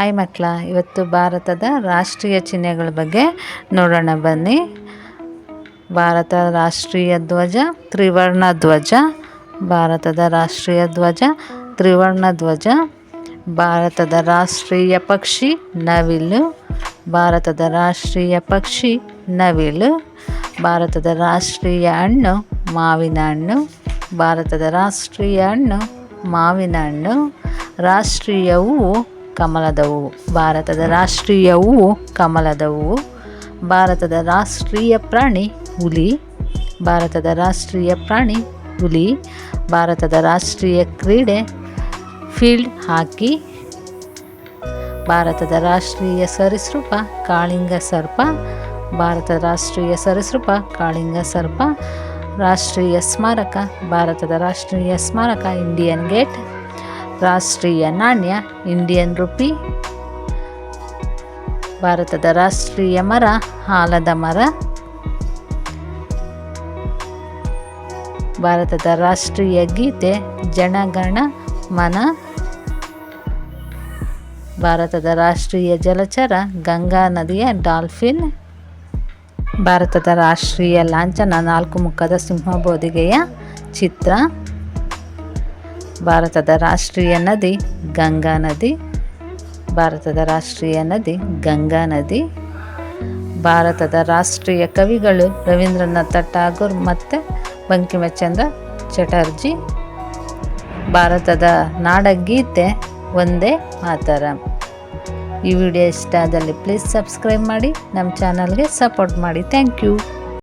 Hi ಮಕ್ಕಳ, ಇವತ್ತು ಭಾರತದ ರಾಷ್ಟ್ರೀಯ ಚಿಹ್ನೆಗಳ ಬಗ್ಗೆ ನೋಡೋಣ, ಬನ್ನಿ. ಭಾರತ ರಾಷ್ಟ್ರೀಯ ಧ್ವಜ, ತ್ರಿವರ್ಣ ಧ್ವಜ. ಭಾರತದ ರಾಷ್ಟ್ರೀಯ ಧ್ವಜ, ತ್ರಿವರ್ಣ ಧ್ವಜ. ಭಾರತದ ರಾಷ್ಟ್ರೀಯ ಪಕ್ಷಿ, ನವಿಲು. ಭಾರತದ ರಾಷ್ಟ್ರೀಯ ಪಕ್ಷಿ, ನವಿಲು. ಭಾರತದ ರಾಷ್ಟ್ರೀಯ ಹಣ್ಣು, ಮಾವಿನ ಹಣ್ಣು. ಭಾರತದ ರಾಷ್ಟ್ರೀಯ ಹಣ್ಣು, ಮಾವಿನ ಹಣ್ಣು. ರಾಷ್ಟ್ರೀಯ ಹೂವು ಕಮಲದ ಹೂವು ಭಾರತದ ರಾಷ್ಟ್ರೀಯ ಹೂವು ಕಮಲದ ಭಾರತದ ರಾಷ್ಟ್ರೀಯ ಪ್ರಾಣಿ ಹುಲಿ, ಭಾರತದ ರಾಷ್ಟ್ರೀಯ ಪ್ರಾಣಿ ಹುಲಿ, ಭಾರತದ ರಾಷ್ಟ್ರೀಯ ಕ್ರೀಡೆ ಫೀಲ್ಡ್ ಹಾಕಿ, ಭಾರತದ ರಾಷ್ಟ್ರೀಯ ಸರಿಸೃಪ ಕಾಳಿಂಗ ಸರ್ಪ, ಭಾರತದ ರಾಷ್ಟ್ರೀಯ ಸರಿಸೃಪ ಕಾಳಿಂಗ ಸರ್ಪ, ರಾಷ್ಟ್ರೀಯ ಸ್ಮಾರಕ, ಭಾರತದ ರಾಷ್ಟ್ರೀಯ ಸ್ಮಾರಕ, ಇಂಡಿಯನ್ ಗೇಟ್. ರಾಷ್ಟ್ರೀಯ ನಾಣ್ಯ, ಇಂಡಿಯನ್ ರುಪಿ. ಭಾರತದ ರಾಷ್ಟ್ರೀಯ ಮರ ಆಲದ ಮರ. ಭಾರತದ ರಾಷ್ಟ್ರೀಯ ಗೀತೆ, ಜನಗಣ, ಮನ. ಭಾರತದ ರಾಷ್ಟ್ರೀಯ ಜಲಚರ, ಗಂಗಾ ನದಿಯ ಡಾಲ್ಫಿನ್. ಭಾರತದ ರಾಷ್ಟ್ರೀಯ ಲಾಂಛನ, ನಾಲ್ಕು ಮುಖದ ಸಿಂಹಬೋದಿಗೆಯ ಚಿತ್ರ. ಭಾರತದ ರಾಷ್ಟ್ರೀಯ ನದಿ, ಗಂಗಾ ನದಿ, ಭಾರತದ ರಾಷ್ಟ್ರೀಯ ನದಿ, ಗಂಗಾ ನದಿ, ಭಾರತದ ರಾಷ್ಟ್ರೀಯ ಕವಿಗಳು ರವೀಂದ್ರನಾಥ ಠಾಗೂರ್ ಮತ್ತು ಬಂಕಿಮಚಂದ್ರ ಚಟರ್ಜಿ. ಭಾರತದ ನಾಡಗೀತೆ ಒಂದೇ ಮಾತರ. ಈ ವಿಡಿಯೋ ಇಷ್ಟ ಆದಲ್ಲಿ ಪ್ಲೀಸ್ ಸಬ್ಸ್ಕ್ರೈಬ್ ಮಾಡಿ, ನಮ್ಮ ಚಾನಲ್ಗೆ ಸಪೋರ್ಟ್ ಮಾಡಿ. Thank you